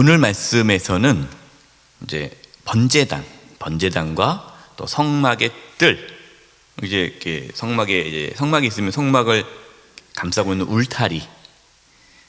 오늘 말씀에서는 이제 번제단, 번제단과 또 성막의 뜰, 이제 이렇게 성막에 이제 성막이 있으면 성막을 감싸고 있는 울타리,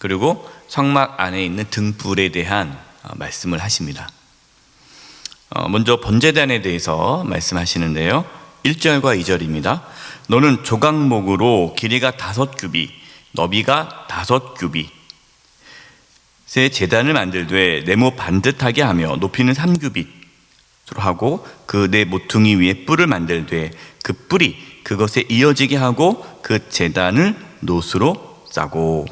그리고 성막 안에 있는 등불에 대한 어, 말씀을 하십니다. 어, 먼저 번제단에 대해서 말씀하시는데요. 1절과 2절입니다. 너는 조각목으로 길이가 다섯 규빗, 너비가 다섯 규빗, 새 재단을 만들되 네모 반듯하게 하며 높이는 3규빗으로 하고 그 네 모퉁이 위에 뿔을 만들되 그 뿔이 그것에 이어지게 하고 그 재단을 노수로 짜고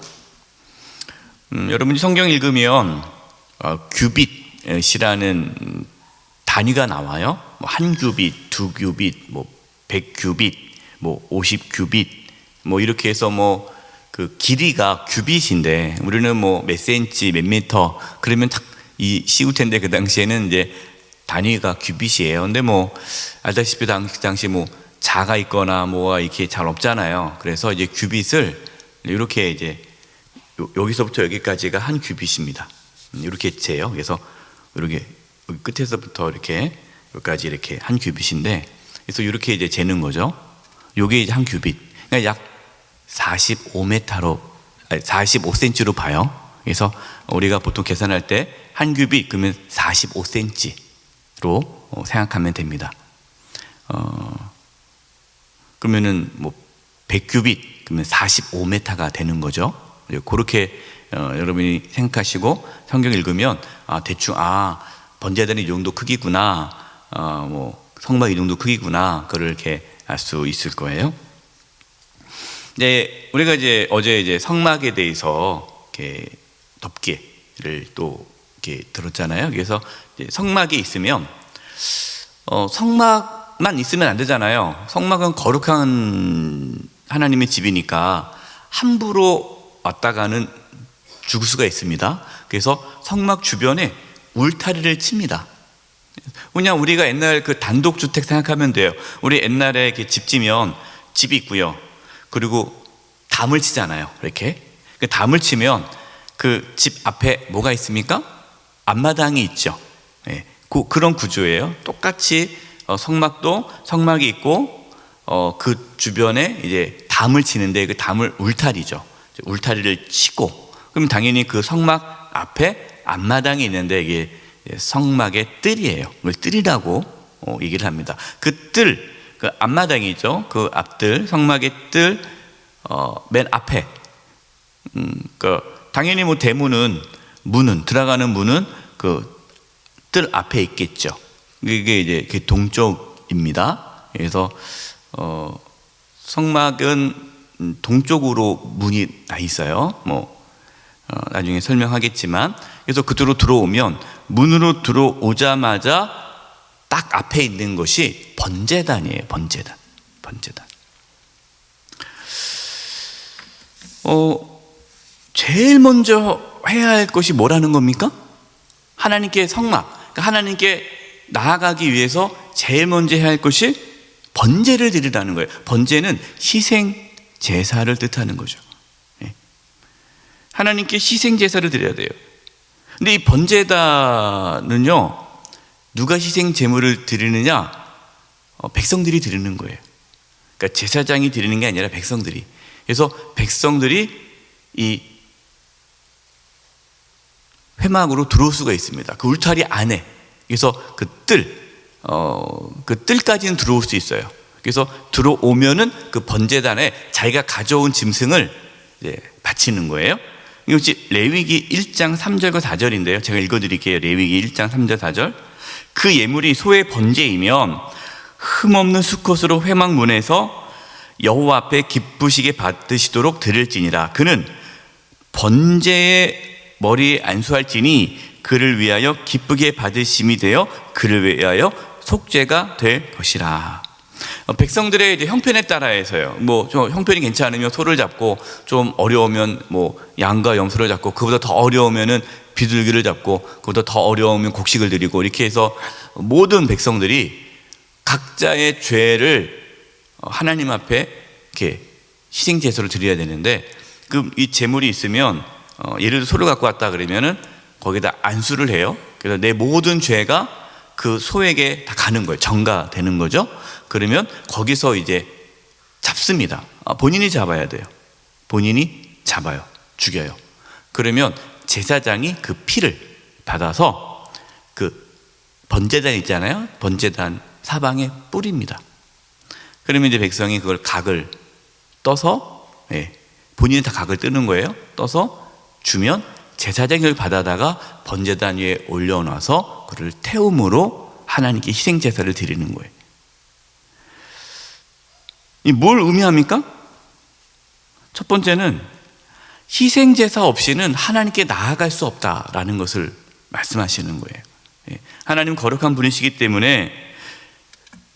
음, 여러분이 성경 읽으면 어, 규빗이라는 단위가 나와요. 뭐 한 규빗, 두 규빗, 뭐 백 규빗, 뭐 오십 규빗, 뭐 이렇게 해서 뭐 그 길이가 규빗인데 우리는 뭐 몇 센치, 몇 미터 그러면 딱이 쉬울 텐데 그 당시에는 이제 단위가 규빗이에요. 근데 뭐 알다시피 당시 당시 뭐 자가 있거나 뭐가 이렇게 잘 없잖아요. 그래서 이제 규빗을 이렇게 이제 여기서부터 여기까지가 한 규빗입니다. 이렇게 재요. 그래서 이렇게 끝에서부터 이렇게 여기까지 이렇게 한 규빗인데 그래서 이렇게 이제 재는 거죠. 요게 이제 한 규빗. 그러니까 약 45m로 45cm로 봐요. 그래서 우리가 보통 계산할 때한 규빗 그러면 45cm로 어, 생각하면 됩니다. 어, 그러면은 뭐 100규빗 그러면 45m가 되는 거죠. 그렇게 어, 여러분이 생각하시고 성경 읽으면 아 대충 아 번제단이 이 정도 크기구나, 어, 뭐 성막 이 정도 크기구나, 그걸 이렇게 알 수 있을 거예요. 네, 우리가 이제 어제 이제 성막에 대해서 이렇게 덮개를 또 이렇게 들었잖아요. 그래서 성막이 있으면 어, 성막만 있으면 안 되잖아요. 성막은 거룩한 하나님의 집이니까 함부로 왔다가는 죽을 수가 있습니다. 그래서 성막 주변에 울타리를 칩니다. 그냥 우리가 옛날 그 단독주택 생각하면 돼요. 우리 옛날에 집 지면 집이 있고요. 그리고 담을 치잖아요. 이렇게. 그 담을 치면 그 집 앞에 뭐가 있습니까? 앞마당이 있죠. 예, 그, 그런 구조예요. 똑같이 어, 성막도 성막이 있고 어, 그 주변에 이제 담을 치는데 그 담을 울타리죠. 울타리를 치고 그럼 당연히 그 성막 앞에 앞마당이 있는데 이게 성막의 뜰이에요. 뜰이라고 어, 얘기를 합니다. 그 뜰, 그 앞마당이죠. 그 앞뜰, 성막의 뜰, 어, 맨 앞에. 음, 그 당연히 뭐 대문은 문은 들어가는 문은 그 뜰 앞에 있겠죠. 이게 이제 그 동쪽입니다. 그래서 어, 성막은 동쪽으로 문이 나 있어요. 뭐 어, 나중에 설명하겠지만 그래서 그대로 들어오면 문으로 들어오자마자 딱 앞에 있는 것이 번제단이에요. 번제단. 번제단. 어, 제일 먼저 해야 할 것이 뭐라는 겁니까? 하나님께 성막, 그러니까 하나님께 나아가기 위해서 제일 먼저 해야 할 것이 번제를 드리라는 거예요. 번제는 희생 제사를 뜻하는 거죠. 하나님께 희생 제사를 드려야 돼요. 근데 이 번제단은요, 누가 희생 제물을 드리느냐? 어, 백성들이 드리는 거예요. 그러니까 제사장이 드리는 게 아니라 백성들이. 그래서 백성들이 이 회막으로 들어올 수가 있습니다. 그 울타리 안에. 그래서 그 뜰, 어, 그 뜰까지는 들어올 수 있어요. 그래서 들어오면은 그 번제단에 자기가 가져온 짐승을 이제 바치는 거예요. 이것이 레위기 1장 3절과 4절인데요. 제가 읽어드릴게요. 레위기 1장 3절 4절. 그 예물이 소의 번제이면 흠없는 수컷으로 회막문에서 여호와 앞에 기쁘시게 받으시도록 드릴지니라. 그는 번제의 머리에 안수할지니 그를 위하여 기쁘게 받으심이 되어 그를 위하여 속죄가 될 것이라. 어, 백성들의 이제 형편에 따라해서요. 뭐 형편이 괜찮으면 소를 잡고 좀 어려우면 뭐 양과 염소를 잡고 그보다 더 어려우면은 비둘기를 잡고 그보다 더 어려우면 곡식을 드리고 이렇게 해서 모든 백성들이 각자의 죄를 하나님 앞에 이렇게 희생 제사로 드려야 되는데 그 이 제물이 있으면 어, 예를 들어 소를 갖고 왔다 그러면은 거기다 안수를 해요. 그래서 내 모든 죄가 그 소에게 다 가는 거예요. 전가되는 거죠. 그러면 거기서 이제 잡습니다. 아, 본인이 잡아야 돼요. 본인이 잡아요. 죽여요. 그러면 제사장이 그 피를 받아서 그 번제단 있잖아요. 번제단 사방에 뿌립니다. 그러면 이제 백성이 그걸 각을 떠서 예, 본인이 다 각을 뜨는 거예요. 떠서 주면 제사장이 받아다가 번제단 위에 올려놔서 그를 태움으로 하나님께 희생 제사를 드리는 거예요. 이 뭘 의미합니까? 첫 번째는 희생 제사 없이는 하나님께 나아갈 수 없다라는 것을 말씀하시는 거예요. 예, 하나님 거룩한 분이시기 때문에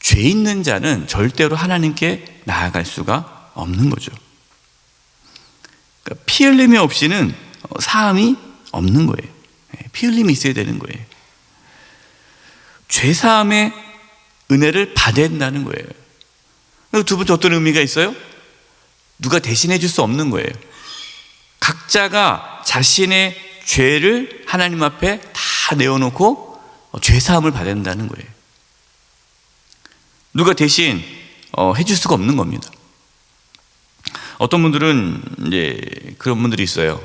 죄 있는 자는 절대로 하나님께 나아갈 수가 없는 거죠. 그러니까 피 흘림이 없이는 사함이 없는 거예요. 예, 피 흘림이 있어야 되는 거예요. 죄 사함의 은혜를 받아야 된다는 거예요. 두 번째 어떤 의미가 있어요? 누가 대신해 줄 수 없는 거예요. 각자가 자신의 죄를 하나님 앞에 다 내어놓고 죄 사함을 받아야 된다는 거예요. 누가 대신 어, 해줄 수가 없는 겁니다. 어떤 분들은 이제 그런 분들이 있어요.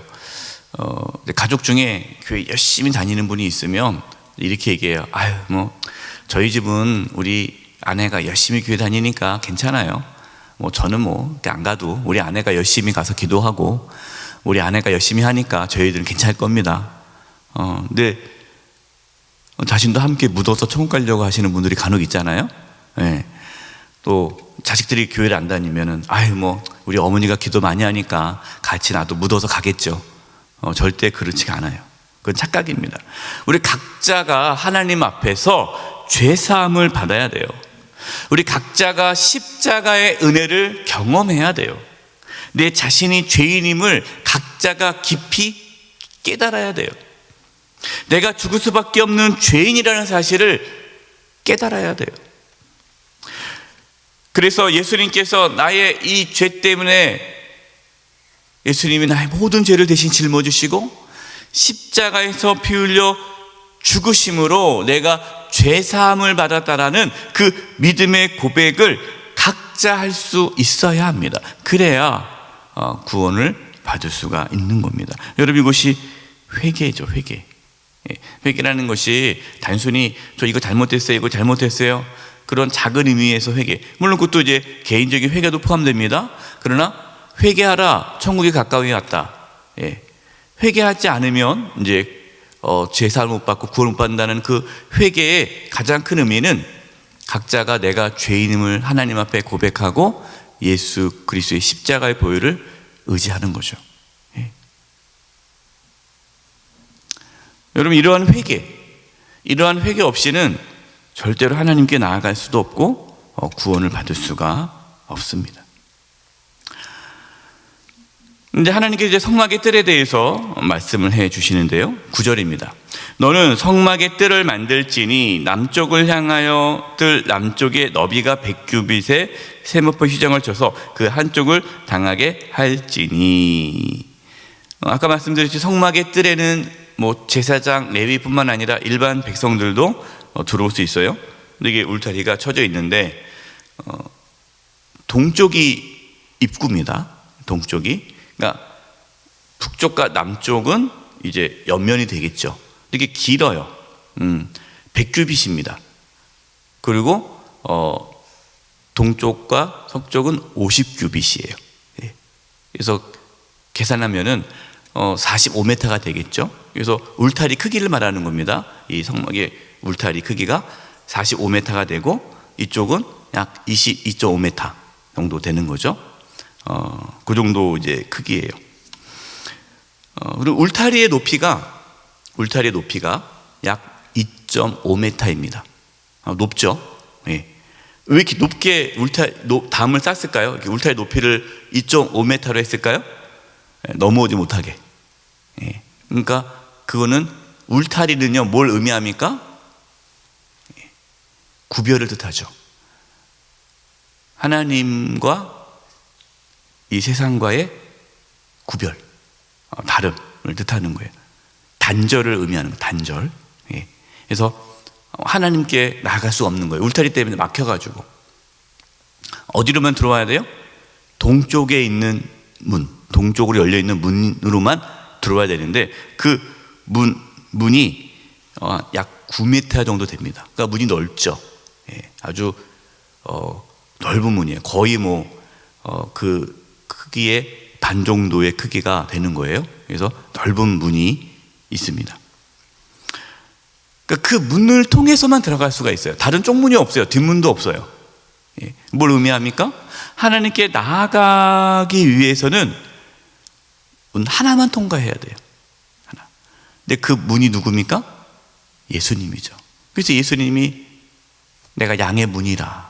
어, 가족 중에 교회 열심히 다니는 분이 있으면 이렇게 얘기해요. 아유, 뭐, 저희 집은 우리 아내가 열심히 교회 다니니까 괜찮아요. 뭐, 저는 뭐, 안 가도 우리 아내가 열심히 가서 기도하고, 우리 아내가 열심히 하니까 저희들은 괜찮을 겁니다. 어, 근데 자신도 함께 묻어서 천국 가려고 하시는 분들이 간혹 있잖아요. 예. 또 자식들이 교회를 안 다니면은 아유 뭐 우리 어머니가 기도 많이 하니까 같이 나도 묻어서 가겠죠. 어, 절대 그렇지 않아요. 그건 착각입니다. 우리 각자가 하나님 앞에서 죄 사함을 받아야 돼요. 우리 각자가 십자가의 은혜를 경험해야 돼요. 내 자신이 죄인임을 각자가 깊이 깨달아야 돼요. 내가 죽을 수밖에 없는 죄인이라는 사실을 깨달아야 돼요. 그래서 예수님께서 나의 이 죄 때문에 예수님이 나의 모든 죄를 대신 짊어지시고 십자가에서 피 흘려 죽으심으로 내가 죄 사함을 받았다라는 그 믿음의 고백을 각자 할 수 있어야 합니다. 그래야 어, 구원을 받을 수가 있는 겁니다. 여러분 이것이 회개죠, 회개. 예, 회개라는 것이 단순히 저 이거 잘못했어요, 이거 잘못했어요. 그런 작은 의미에서 회개. 물론 그것도 이제 개인적인 회개도 포함됩니다. 그러나 회개하라, 천국이 가까이 왔다. 예. 회개하지 않으면 이제 어, 제사를 못 받고 구원 못 받는다는 그 회개의 가장 큰 의미는 각자가 내가 죄인임을 하나님 앞에 고백하고 예수 그리스도의 십자가의 보혈을 의지하는 거죠. 예. 여러분 이러한 회개, 이러한 회개 없이는 절대로 하나님께 나아갈 수도 없고 어, 구원을 받을 수가 없습니다. 이제 하나님께 이제 성막의 뜰에 대해서 말씀을 해 주시는데요. 9절입니다. 너는 성막의 뜰을 만들지니 남쪽을 향하여 뜰 남쪽의 너비가 백규빗에 세모포 휘장을 쳐서 그 한쪽을 당하게 할지니. 어, 아까 말씀드렸지 성막의 뜰에는 뭐 제사장 레위뿐만 아니라 일반 백성들도 어, 들어올 수 있어요. 근데 이게 울타리가 쳐져 있는데 어, 동쪽이 입구입니다. 동쪽이 그러니까 북쪽과 남쪽은 이제 옆면이 되겠죠. 이게 길어요. 음, 100규빗입니다. 그리고 어, 동쪽과 서쪽은 50규빗이에요. 예. 그래서 계산하면은 어, 45m가 되겠죠. 그래서 울타리 크기를 말하는 겁니다. 이 성막의 울타리 크기가 45m가 되고 이쪽은 약 22.5m 정도 되는 거죠. 어, 그 정도 이제 크기예요. 어, 그리고 울타리의 높이가 울타리의 높이가 약 2.5m입니다. 어, 높죠? 예. 왜 이렇게 높게 울타 담을 쌌을까요? 이렇게 울타리 높이를 2.5m로 했을까요? 예, 넘어오지 못하게. 예. 그러니까 그거는 울타리는요 뭘 의미합니까? 예. 구별을 뜻하죠. 하나님과 이 세상과의 구별, 어, 다름을 뜻하는 거예요. 단절을 의미하는 거예요. 단절. 예. 그래서 하나님께 나아갈 수 없는 거예요. 울타리 때문에 막혀가지고 어디로만 들어와야 돼요? 동쪽에 있는 문, 동쪽으로 열려 있는 문으로만 들어와야 되는데 그 문 문이 어, 약 9m 정도 됩니다. 그러니까 문이 넓죠. 예, 아주 어, 넓은 문이에요. 거의 뭐그 어, 그 크기의 반 정도의 크기가 되는 거예요. 그래서 넓은 문이 있습니다. 그러니까 그 문을 통해서만 들어갈 수가 있어요. 다른 쪽문이 없어요. 뒷문도 없어요. 예, 뭘 의미합니까? 하나님께 나아가기 위해서는 문 하나만 통과해야 돼요. 하나. 근데 그 문이 누굽니까? 예수님이죠. 그래서 예수님이 내가 양의 문이라.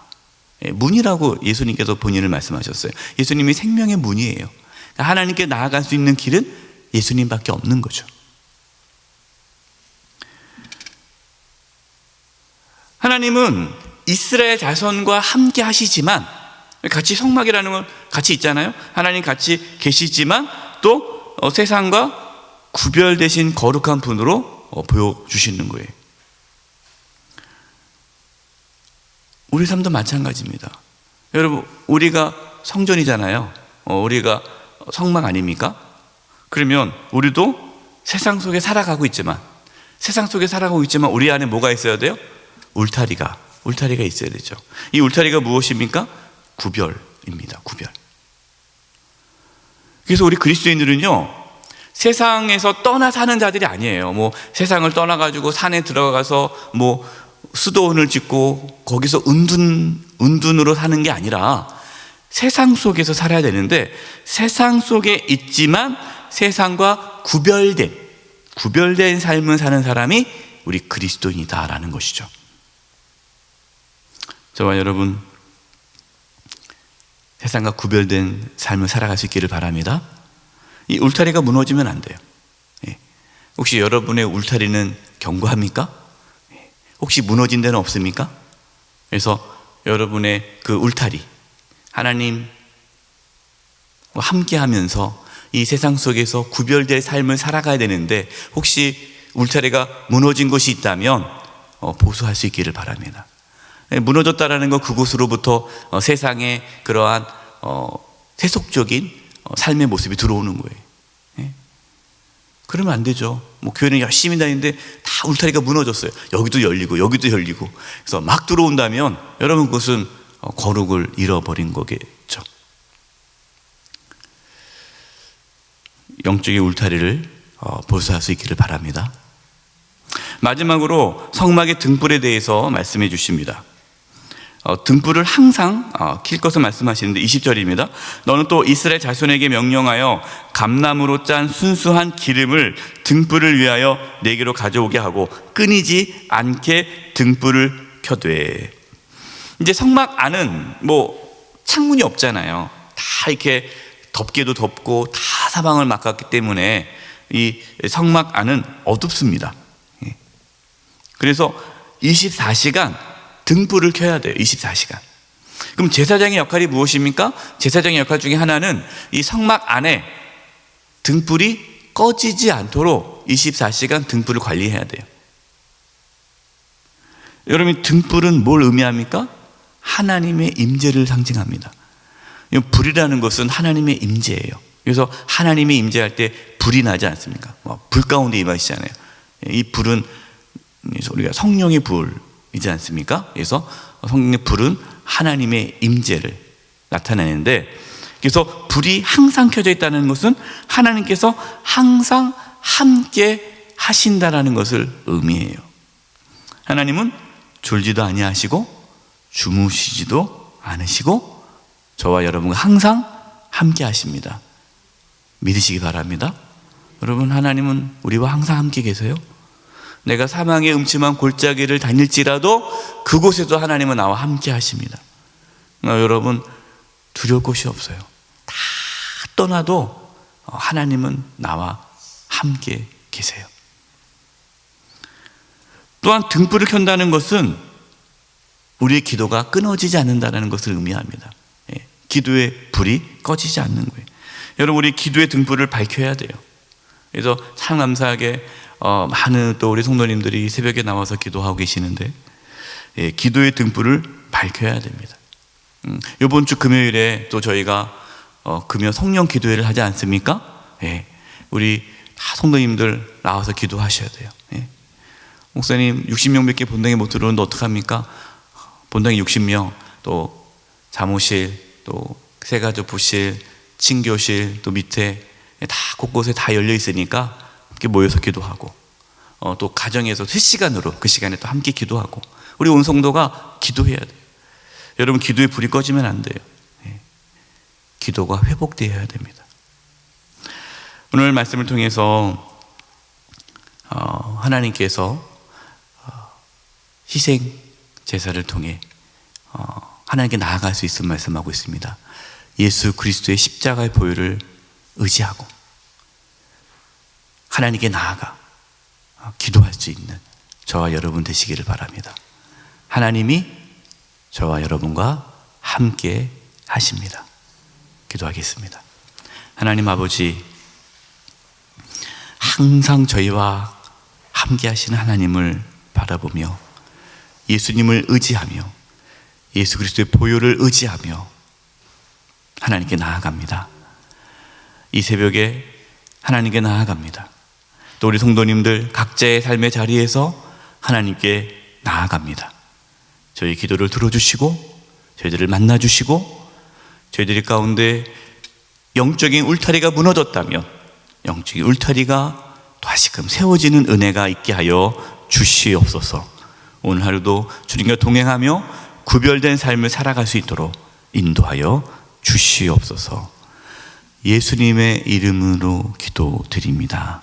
예, 문이라고 예수님께서 본인을 말씀하셨어요. 예수님이 생명의 문이에요. 그러니까 하나님께 나아갈 수 있는 길은 예수님밖에 없는 거죠. 하나님은 이스라엘 자손과 함께 하시지만 같이 성막이라는 건 같이 있잖아요. 하나님 같이 계시지만 또 어, 세상과 구별되신 거룩한 분으로 어, 보여주시는 거예요. 우리 삶도 마찬가지입니다. 여러분, 우리가 성전이잖아요. 어, 우리가 성막 아닙니까? 그러면 우리도 세상 속에 살아가고 있지만, 세상 속에 살아가고 있지만 우리 안에 뭐가 있어야 돼요? 울타리가, 울타리가 있어야 되죠. 이 울타리가 무엇입니까? 구별입니다. 구별. 그래서 우리 그리스도인들은요, 세상에서 떠나 사는 자들이 아니에요. 뭐 세상을 떠나가지고 산에 들어가서 뭐 수도원을 짓고 거기서 은둔, 은둔으로 사는 게 아니라 세상 속에서 살아야 되는데 세상 속에 있지만 세상과 구별된, 구별된 삶을 사는 사람이 우리 그리스도인이다라는 것이죠. 저와 여러분, 세상과 구별된 삶을 살아갈 수 있기를 바랍니다. 이 울타리가 무너지면 안 돼요. 예. 혹시 여러분의 울타리는 견고합니까? 예. 혹시 무너진 데는 없습니까? 그래서 여러분의 그 울타리, 하나님과 함께 하면서 이 세상 속에서 구별될 삶을 살아가야 되는데 혹시 울타리가 무너진 곳이 있다면 어, 보수할 수 있기를 바랍니다. 예, 무너졌다라는 것 그곳으로부터 어, 세상의 그러한 어, 세속적인 어, 삶의 모습이 들어오는 거예요. 예? 그러면 안 되죠. 뭐 교회는 열심히 다니는데 다 울타리가 무너졌어요. 여기도 열리고 여기도 열리고. 그래서 막 들어온다면 여러분 그것은 어, 거룩을 잃어버린 거겠죠. 영적인 울타리를 어, 보수할 수 있기를 바랍니다. 마지막으로 성막의 등불에 대해서 말씀해 주십니다. 어, 등불을 항상 어, 킬 것을 말씀하시는데 20절입니다. 너는 또 이스라엘 자손에게 명령하여 감나무로 짠 순수한 기름을 등불을 위하여 내게로 가져오게 하고 끊이지 않게 등불을 켜되. 이제 성막 안은 뭐 창문이 없잖아요. 다 이렇게 덮개도 덮고 다 사방을 막았기 때문에 이 성막 안은 어둡습니다. 예. 그래서 24시간 등불을 켜야 돼요. 24시간. 그럼 제사장의 역할이 무엇입니까? 제사장의 역할 중에 하나는 이 성막 안에 등불이 꺼지지 않도록 24시간 등불을 관리해야 돼요. 여러분 등불은 뭘 의미합니까? 하나님의 임재를 상징합니다. 불이라는 것은 하나님의 임재예요. 그래서 하나님이 임재할 때 불이 나지 않습니까? 뭐불 가운데 임하시잖아요. 이 불은 우리가 성령의 불 이지 않습니까? 그래서 성령의 불은 하나님의 임재를 나타내는데 그래서 불이 항상 켜져 있다는 것은 하나님께서 항상 함께 하신다라는 것을 의미해요. 하나님은 졸지도 아니하시고 주무시지도 않으시고 저와 여러분과 항상 함께 하십니다. 믿으시기 바랍니다. 여러분, 하나님은 우리와 항상 함께 계세요. 내가 사망의 음침한 골짜기를 다닐지라도 그곳에도 하나님은 나와 함께 하십니다. 여러분, 두려울 곳이 없어요. 다 떠나도 하나님은 나와 함께 계세요. 또한 등불을 켠다는 것은 우리의 기도가 끊어지지 않는다는 것을 의미합니다. 예, 기도의 불이 꺼지지 않는 거예요. 여러분, 우리 기도의 등불을 밝혀야 돼요. 그래서 참 감사하게 어, 많은 또 우리 성도님들이 새벽에 나와서 기도하고 계시는데 예, 기도의 등불을 밝혀야 됩니다. 음, 이번 주 금요일에 또 저희가 어, 금요 성령 기도회를 하지 않습니까? 예, 우리 다 성도님들 나와서 기도하셔야 돼요. 예. 목사님 60명밖에 본당에 못 들어오는데 어떡합니까? 본당에 60명 또 사무실 또 세가족 부실 친교실 또 밑에 다 곳곳에 다 열려 있으니까 함께 모여서 기도하고 어, 또 가정에서 실시간으로 그 시간에 또 함께 기도하고 우리 온 성도가 기도해야 돼요. 여러분 기도의 불이 꺼지면 안 돼요. 예. 기도가 회복되어야 됩니다. 오늘 말씀을 통해서 어, 하나님께서 어, 희생 제사를 통해 어, 하나님께 나아갈 수 있음 말씀하고 있습니다. 예수 그리스도의 십자가의 보혈을 의지하고 하나님께 나아가 어, 기도할 수 있는 저와 여러분 되시기를 바랍니다. 하나님이 저와 여러분과 함께 하십니다. 기도하겠습니다. 하나님 아버지, 항상 저희와 함께 하시는 하나님을 바라보며 예수님을 의지하며 예수 그리스도의 보혈을 의지하며 하나님께 나아갑니다. 이 새벽에 하나님께 나아갑니다. 또 우리 성도님들 각자의 삶의 자리에서 하나님께 나아갑니다. 저희 기도를 들어주시고 저희들을 만나주시고 저희들이 가운데 영적인 울타리가 무너졌다면 영적인 울타리가 다시금 세워지는 은혜가 있게 하여 주시옵소서. 오늘 하루도 주님과 동행하며 구별된 삶을 살아갈 수 있도록 인도하여 주시옵소서. 예수님의 이름으로 기도드립니다.